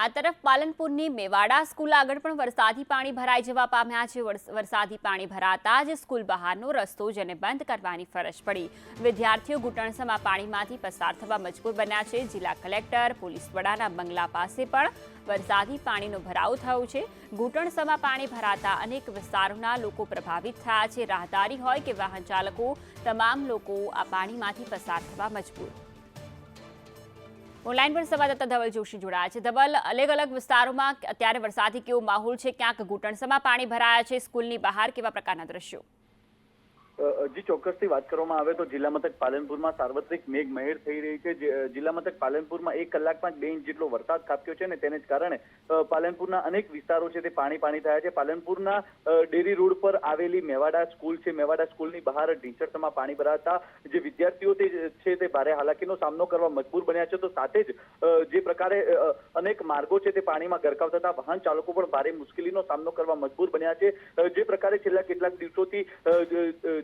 આ તરફ પાલનપુરની મેવાડા સ્કૂલ આગળ પણ વરસાદી પાણી ભરાઈ જવા પામ્યા છે. વરસ- વરસાદી પાણી ભરાતા જ સ્કૂલ બહારનો રસ્તો જેને બંધ કરવાની ફરજ પડી. વિદ્યાર્થીઓ ઘૂંટણસમાં પાણીમાંથી પસાર થવા મજબૂર બન્યા છે. જિલ્લા કલેક્ટર, પોલીસ વડાના બંગલા પાસે પણ વરસાદી પાણીનો ભરાવો થયો છે. ઘૂંટણસમાં પાણી ભરાતા અનેક વિસ્તારોના લોકો પ્રભાવિત થયા છે. રાહદારી હોય કે વાહન ચાલકો તમામ લોકો આ પાણીમાંથી પસાર થવા મજબૂર ઓનલાઈન પણ સંવાદદાતા ધવલ જોશી જોડાયા છે. ધવલ અલગ અલગ વિસ્તારોમાં અત્યારે વરસાદી કેવો માહોલ છે? ક્યાંક ઘૂંટણસમાં પાણી ભરાયા છે? સ્કૂલની બહાર કેવા પ્રકારના દ્રશ્યો? હજી ચોક્કસથી વાત કરવામાં આવે તો જિલ્લા મથક પાલનપુરમાં સાર્વત્રિક મેઘ મહેર થઈ રહી છે. જે- જિલ્લા મથક પાલનપુરમાં એક કલાકમાં જ બે ઇંચ જેટલો વરસાદ ખાબક્યો છે ને તેને જ કારણે પાલનપુરના અનેક વિસ્તારો છે તે પાણી પાણી થયા છે. પાલનપુરના ડેરી રોડ પર આવેલી મેવાડા સ્કૂલ છે. મેવાડા સ્કૂલની બહાર ઢીંચણસમાં પાણી ભરાતા જે વિદ્યાર્થીઓ છે તે ભારે હાલાકીનો સામનો કરવા મજબૂર બન્યા છે. તો સાથે જ જે પ્રકારે અનેક માર્ગો છે તે પાણીમાં ગરકાવ થતા વાહન ચાલકો પણ ભારે મુશ્કેલીનો સામનો કરવા મજબૂર બન્યા છે. જે પ્રકારે છેલ્લા કેટલાક દિવસોથી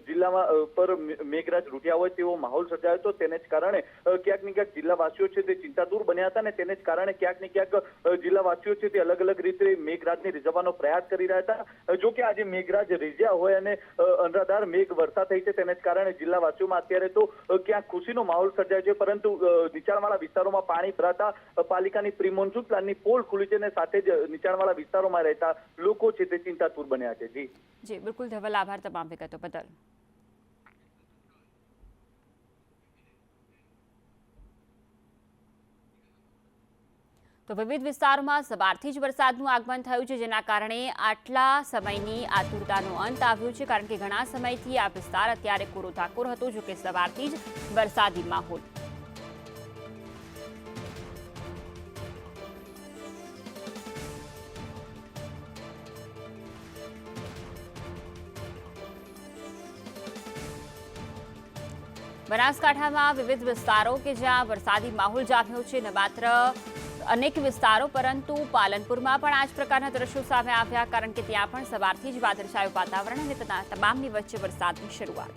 જિલ્લામાં પર મેઘરાજ રૂટ્યા હોય તેવો માહોલ સર્જાયો હતો. તેને જ કારણે ક્યાંક ને ક્યાંક જિલ્લાવાસીઓ છે તે ચિંતાતુર બન્યા હતા ને તેને જ કારણે ક્યાંક ને ક્યાંક જિલ્લાવાસીઓ છે તે અલગ અલગ રીતે મેઘરાજને રીઝવવાનો પ્રયાસ કરી રહ્યા હતા. જો કે આજે મેઘરાજ રીઝ્યા હોય અને અનરાધાર મેઘ વર્ષા થઈ છે તેને જ કારણે જિલ્લાવાસીઓમાં અત્યારે તો ક્યાંક ખુશીનો માહોલ સર્જાયો છે. પરંતુ નીચાણવાળા વિસ્તારોમાં પાણી ભરાતા પાલિકાની પ્રી મોન્સૂન પ્લાનની પોલ ખુલી છે અને સાથે જ નીચાણવાળા વિસ્તારોમાં રહેતા લોકો છે તે ચિંતાતુર બન્યા છે. જી. જી, બિલકુલ. ધવલ, આભાર તમામ વિગતો બદલ. તો વિવિધ વિસ્તારોમાં સવારથી જ વરસાદનું આગમન થયું છે, જેના કારણે આટલા સમયની આતુરતાનો અંત આવ્યો છે, કારણ કે ઘણા સમયથી આ વિસ્તાર અત્યારે કોરો ધાકોર હતો જો કે સવારથી જ વરસાદી માહોલ. બનાસકાંઠામાં વિવિધ વિસ્તારો કે જ્યાં વરસાદી માહોલ જામ્યો છે, ને માત્ર અનેક વિસ્તારો, પરંતુ પાલનપુરમાં પણ આ જ પ્રકારના દ્રશ્યો સામે આવ્યા, કારણ કે ત્યાં પણ સવારથી જ વાદળછાયું વાતાવરણ અને તમામની વચ્ચે વરસાદની શરૂઆત.